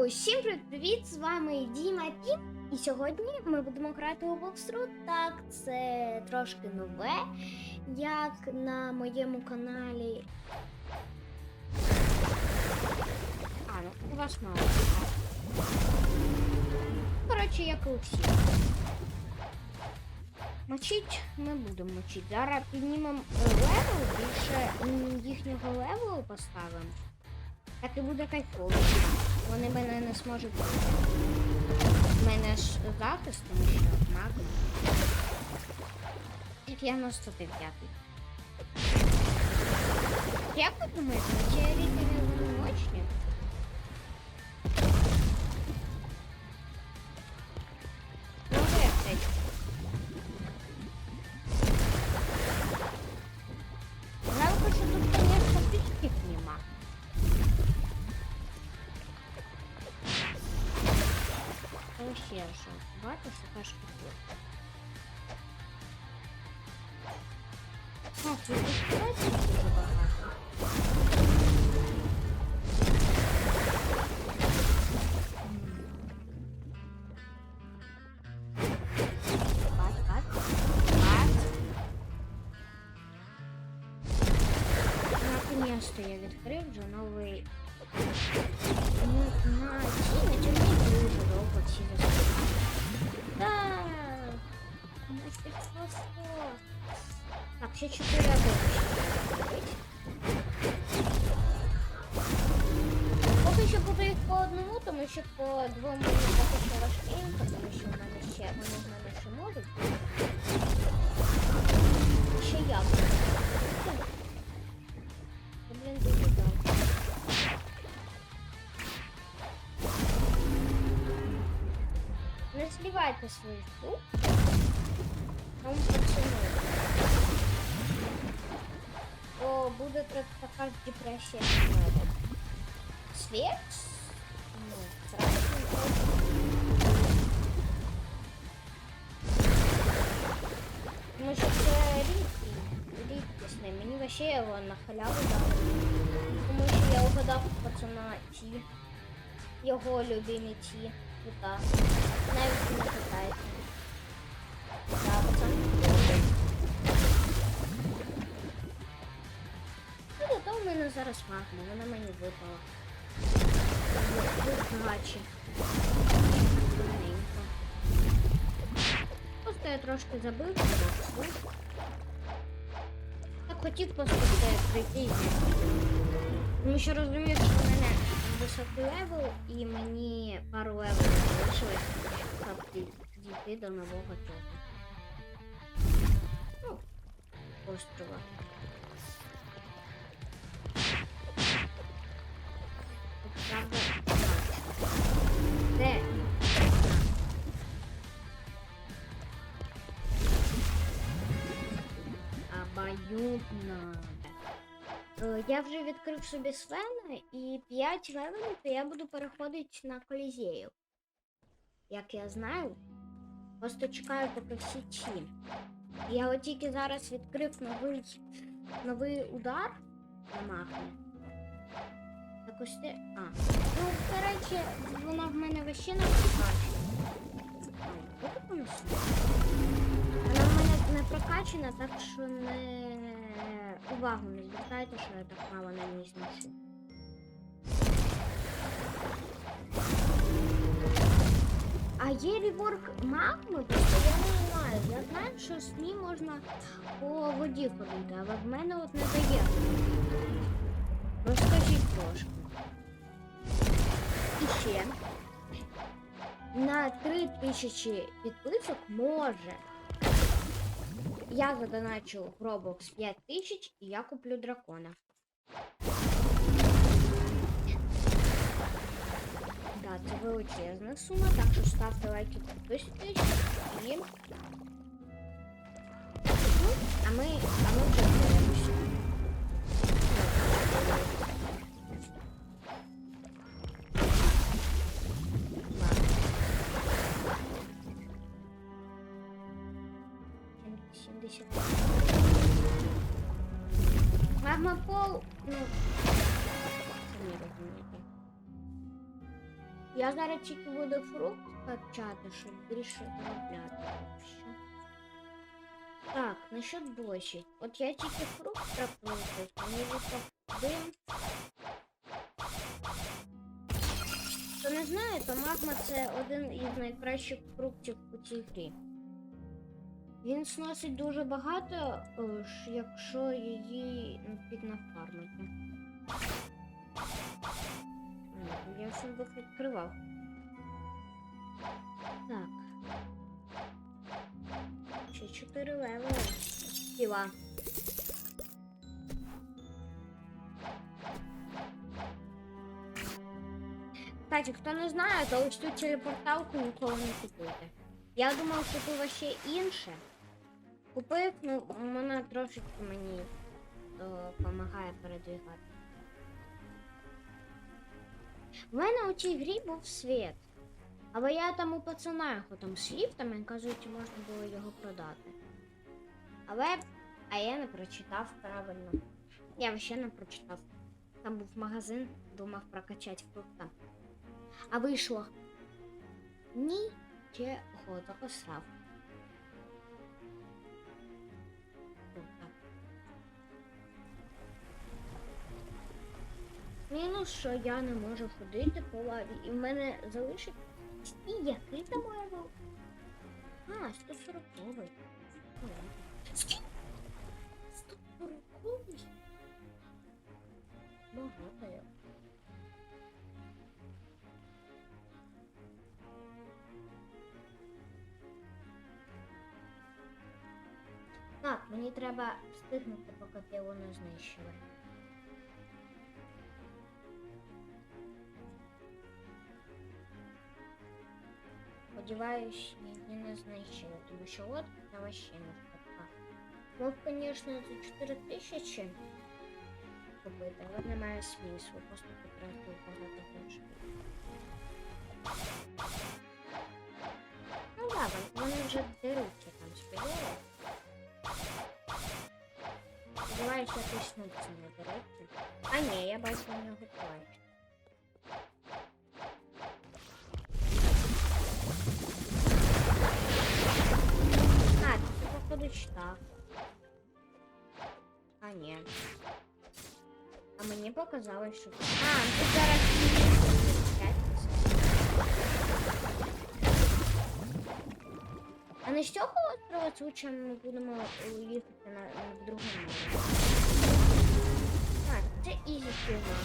Усім привіт! З вами Діма Пі. І сьогодні ми будемо грати у Боксру. Так, це трошки нове, як на моєму каналі. А, ну у вас мало. Коротше, як і у всіх. Мочить ми будемо мочити. Зараз піднімемо левел, більше їхнього левелу поставимо. Так і буде кайфово. Вони мене не зможуть. У мене ж захист, тому що магом. 95-й. Як ви думаєте, ці рітери вони мощні? Що, бачиш, яка Так, ще 4 робити. Поки що буду їх по одному, тому що по двом мені поки що важкенько, тому що в мене ще, вони в мене ще можуть. Ще я. Блін, дуже довго. Не сливайте свою штуку. Як у мене. Світ? Ну. Тому що це рідкий, рідкісний. Мені вообще його на халяву дали. Тому що я угадав пацана ті. Його любимі ті. Крута. Навіть не питається. Зараз магма, вона мені випала. Удачі. Гарненько. Просто я трошки забив. Так хотів просто прийти тому що розумію, що в мене високий левел і мені пару левелів залишилось, щоб ді- дійти до нового цього. Ну, острова. Обоюдно. Е, Я вже відкрив собі Свена і 5 левелів, я буду переходити на колізею. Як я знаю, просто чекаю поки всі ті. Я от тільки зараз відкрив новий, новий удар на махні. Ось. А. Ну, до речі, вона в мене вообще не прокачана. А, от воно собі. Вона в мене не прокачана, так що не увагу не звертайте, що я так мало на ній зношу. А є реворк магми, просто я не знаю. Я знаю, що з ним можна по воді ходити, але в мене от не дає. Розкажіть трошки. І ще на 3000 підписок може я задоначу в Roblox 5000 і я куплю дракона. Да, це величезна сума, так що ставте лайки, підписуйтесь і. Ну, а ми, а ми вже Я зараз тільки буду фрукт качати, щоб більше заробляти. Так, насчет бочек. От я тільки фрукт проплутав, мені дим. Хто не знає, то магма це один із найкращих фруктів у цій грі. Він сносить дуже багато, е, якщо її піднафармити. Я все відкривав. Так. Ще 4 левели. Тіла. Кстати, хто не знає, то цю телепорталку ніколи не купуйте. Я думав, що тут вообще інше. Купив, ну, вона трошечки мені допомагає передвигати. У мене у цій грі був світ. Але я там у пацана його там з ліфтами, кажуть, можна було його продати. Але а я не прочитав правильно. Я взагалі не прочитав. Там був магазин, думав прокачати фрукта. А вийшло. Нічого, тільки срав. Мінус, що я не можу ходити по лаві, і в мене залишить. І який там левел? А, 140 Скільки? 140 Багато. Так, мені треба встигнути, поки піло не знищили. Сподіваюсь, її не знищили, тому що от я вообще не впадка. Мог, звісно, за 4 тисячі купити, але немає смислу, просто потратив багато грошей. Ну да, вон- вони вже деруться там сподіваюся. Сподіваюся, якось не це не дереться. А ні, я бачу у нього плащ. А, ні. А мені показалось, що... А, тут зараз... А не з цього острова случаєм ми будемо їхати на, на другому? Так, це ізі фігма.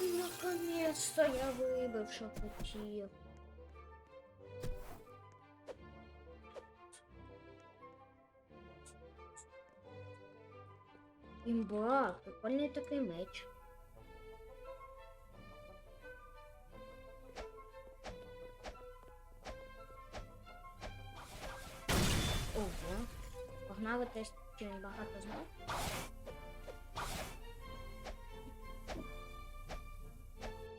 Наконец-то я вибив, що хотів. Імба, прикольний такий меч. Ого. Погнали тест, чи багато знав.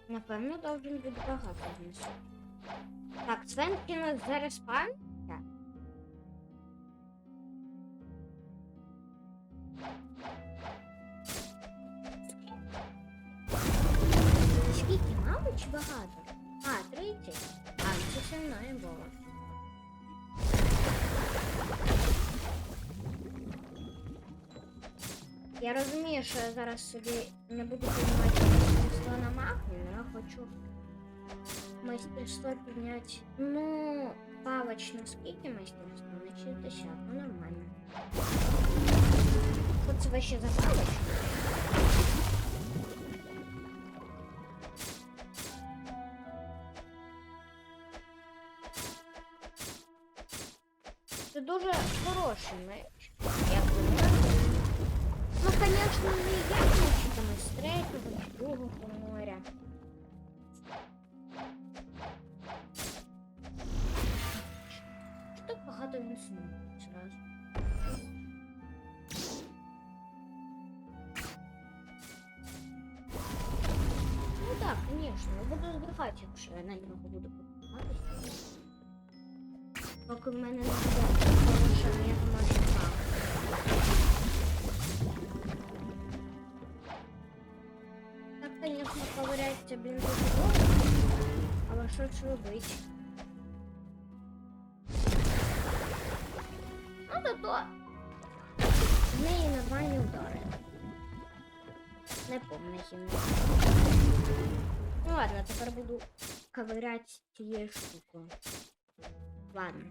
Напевно, должен бути багато знесу. Так, Свенки нас зараз пан? що я зараз собі не буду піднімати майстерство на магію, я хочу майстерство підняти. Ну, палочно скільки майстерства? На 60, ну нормально. Що це вообще за палочка? Це дуже хороший меч. Як думаю. ну, конечно, не я мальчиком из третьего, другого моря. Что багато він снув. Ну так, конечно, я буду збрехати, якщо я на нього буду покупатися. Поки в мене не буде хороша м'яка машина. Ковиряється, блін, дуже довго. Але що ж? Ну то то. В неї нормальні удари. Не помню хімію. Ну ладно, тепер буду ковиряти цією штукою. Ладно.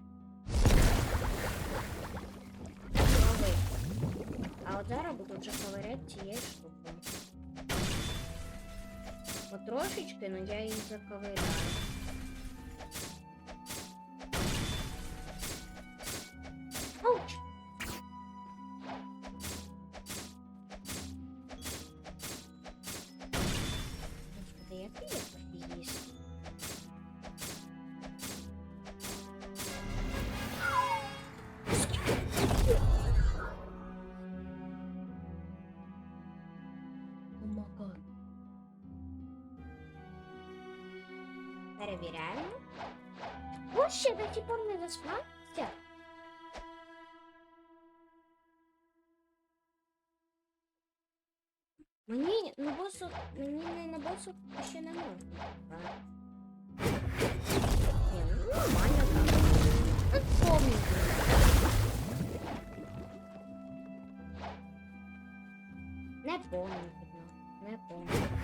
А от зараз буду вже ковиряти цією штукою. Потрошечки, но я її заковиряю. Перевіряємо. Ось ще до сих пор не заспався. Мені на босу, мені не на босу ще не можна. Ні, ну нормально так. Ну, повністю. Не повністю. Не повністю.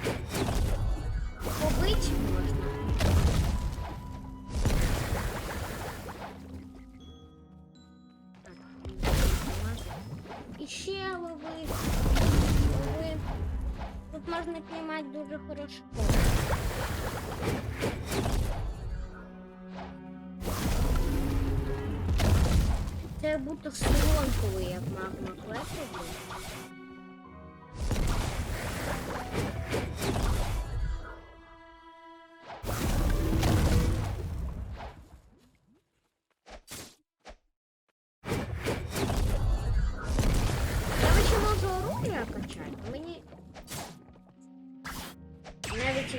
Лови. Лови. Тут можна піймати дуже хорошо. Це будто слон, коли як магма клепає.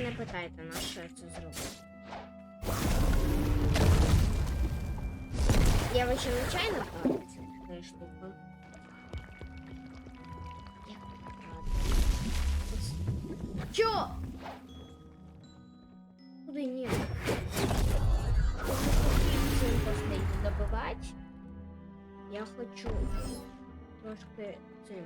Не питайте, на що я це зробив. Я вообще случайно правда ця штука. Як правда? Чо? Куди ні? Цим последнім добивати. Я хочу трошки цим.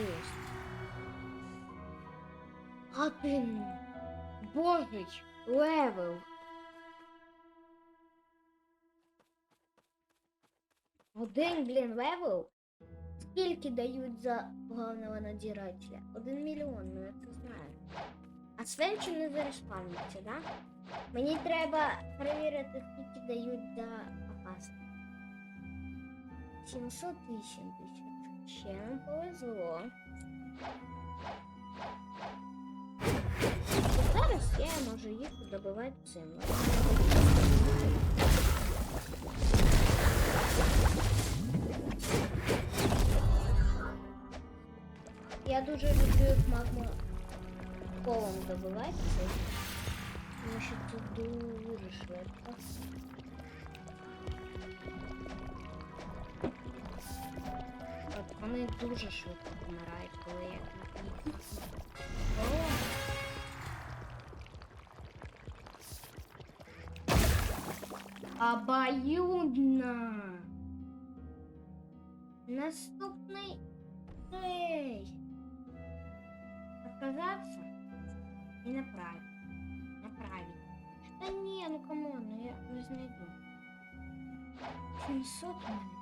На. Один. Божий левел. Один, блін, левел. Скільки дають за главного надзирателя? Один мільйон, ну я це знаю. А Свенчу не зареспавниться, да? Мені треба перевірити, скільки дають за опасне. 780 тисяч. Нам повезло. От Зараз я можу їх добивати цим. Я дуже люблю магму колом добивати це. Тому що це дуже швидко. Вони дуже швидко помирають, коли я. О! Обоюдно. Наступний цей. Отказаться и направить. Направить. Да не, ну камон, ну я не знайду. 700 у мене.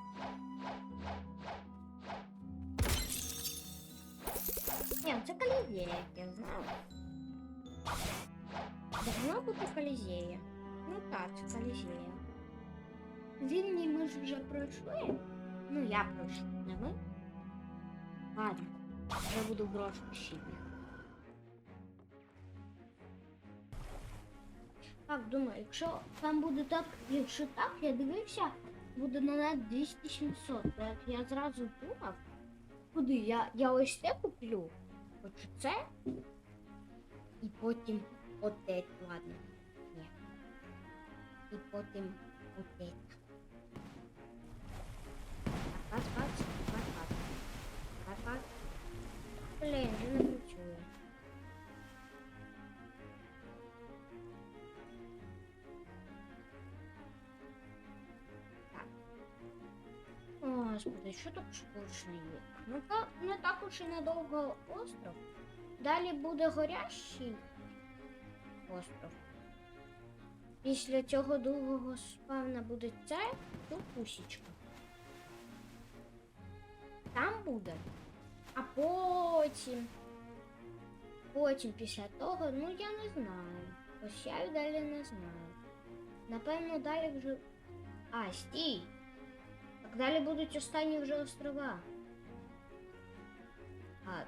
Ні, це колізея, я знав. Должна бути колізея. Ну так, це колізея. Вільні ми ж вже пройшли. Ну, я пройшла, не ви? Ладно, я буду брошку щитник. Так, думаю, якщо там буде так, якщо так, я дивився, буде на net 200-700. Так я зразу думав, куди я, я ось це куплю. Хочу це. І потім оте, ладно. Ні. І потім оте. Карпат, Карпат. Господи, що так скучно є? Ну так, не так уж і надовго остров. Далі буде горящий остров. Після цього довгого спавна буде то пусічка. Там буде. А потім. Потім після того, ну я не знаю. Ось я далі не знаю. Напевно, далі вже. А, стій! Так будуть останні вже острова. А,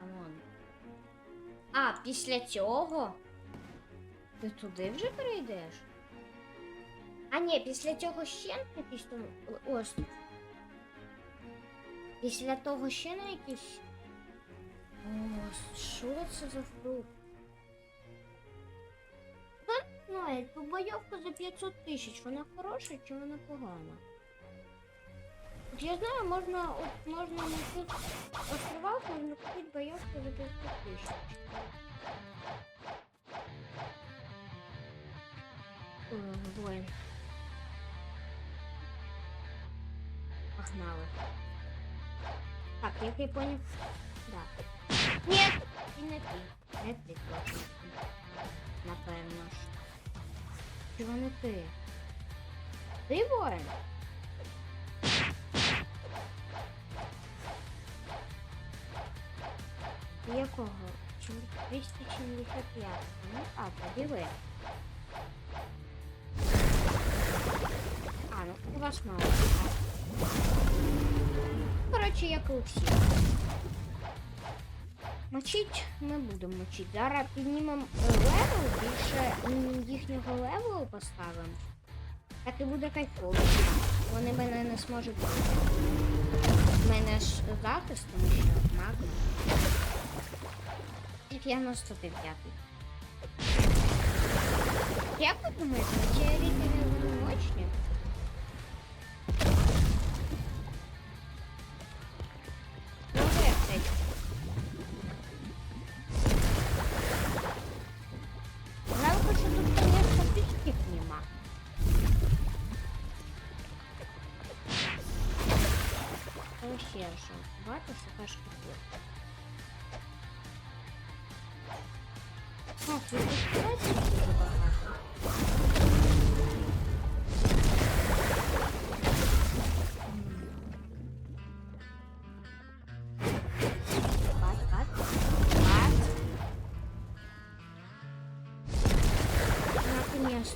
камон. А, після цього? Ти туди вже перейдеш? А ні, після цього ще на якийсь там острів. Після того ще на якийсь. О, що це за фрукт? Знає, ту бойовку за 500 тисяч. Вона хороша чи вона погана? Я знаю, можна, от можна на цих островах можна купити бойовку за 500 тисяч. Ой, воин. Погнали. Так, я понял. Да. Нет! І не ти. Не ти точно. Напевно ж. Чого не ти? Ти воїн? Якого? Чим- 275. Ну, а, подиви. А, ну у вас мало. Коротше, як і у всіх. Мочить ми будемо мочити. Зараз піднімемо левел, більше їхнього левелу поставимо. Так і буде кайфово. Вони мене не зможуть. Мене ж захист, тому що магма. Я 95. Як ви думаєте, чи елітини вони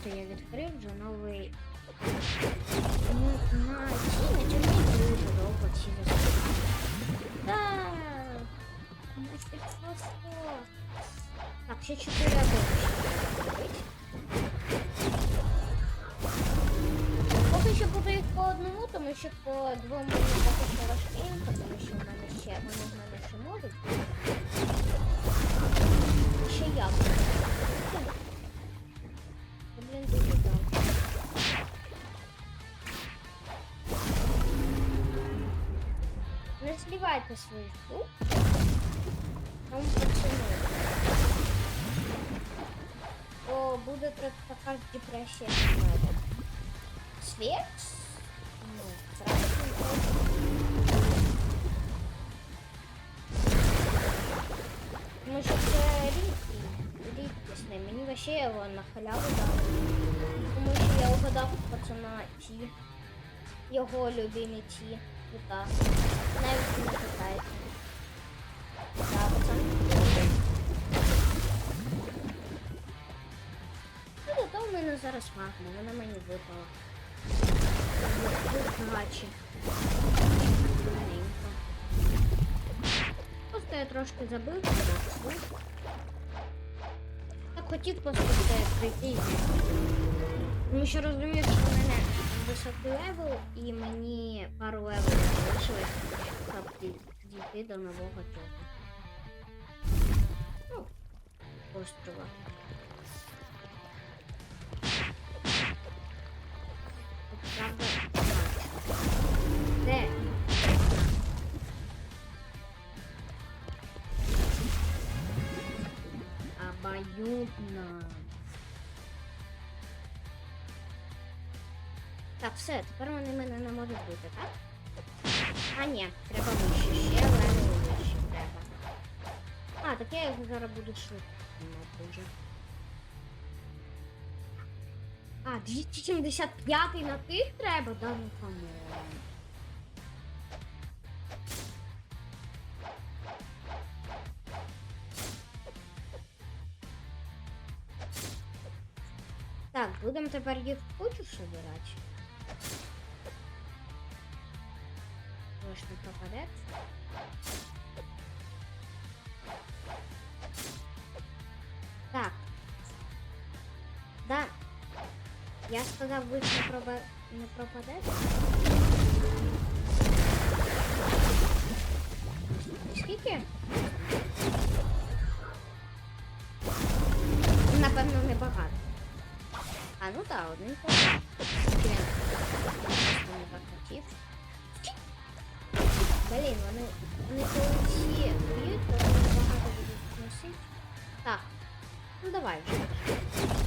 Наконец-то я відкрив вже новий. Ну, на на цьому дуже довго ці розповідати. Да. Мастерство. Так, ще чотири обов'язки. Поки що буду по одному, тому що по двом мені поки що важкенько, тому що в мене ще, вони в мене ще можуть. Ще я буду. Сливайте свої фрукти. Там пацани. О, буде така депресія в мене. Світ? Ну, красний. Тому що це рідкий, рідкісний. Мені вообще його на халяву дали. Тому що я угадав пацана ті. Його любимі ті. Крута. Навіть не питається. Пацан. Ну, зараз магма, вона мені випала. Просто я трошки забив трошки. Так хотів просто прийти. Тому що розумію, що мене вийшов левел и мне пару левел залишилось, как дійти до нового цього. Ну, острова. Правда, де? Обоюдно. Так, все, тепер вони мене не можуть бути, так? А ні, треба вище, ще левел вище треба. А, так я його зараз буду швидко знімати вже. А, 275 на тих треба? Да ну камон. Так, будемо тепер їх в кучу собирати. Ви ж не пропаде. Так. Да. Я сказав, ви не, проба... не пропадете. Скільки? Напевно, небагато. А, ну так, один ход. Блін, просто не захотів. Блін, вони, вони коли всі б'ють, то вони багато будуть носити. Так, ну давай вже.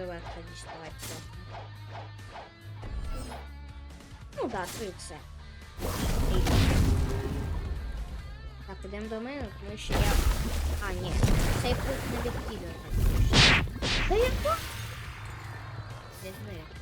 А отходить діставати це? Ну да, три все. Так, ідемо до мене, тому що я. А, ні, цей путь не відкидує. Та яко? Десь не.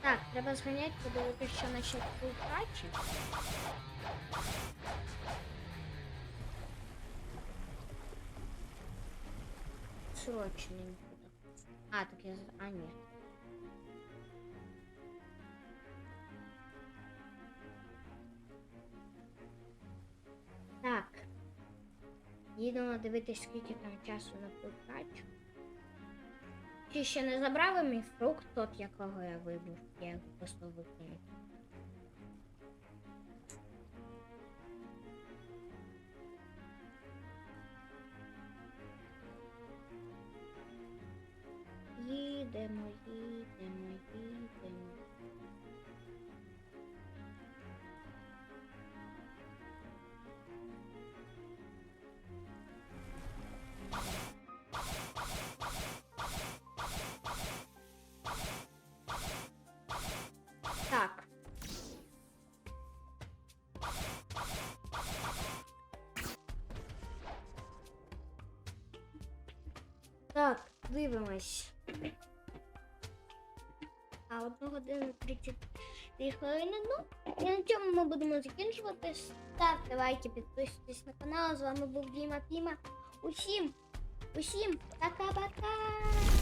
Так, треба зганяти, подивитися, що на щитку краще. Срочненько. А, так я... А, ні. Так. Їдемо дивитись, скільки там часу на прокачку. Чи ще не забрали мій фрукт, тот, якого я вибив, я його просто викинув. Їдемо, їдемо, Так, дивимось. А одну годину 33 хвилини. Ну, і на цьому ми будемо закінчувати. Ставте лайки, підписуйтесь на канал. З вами був Діма Піма. Усім, усім, пока-пока!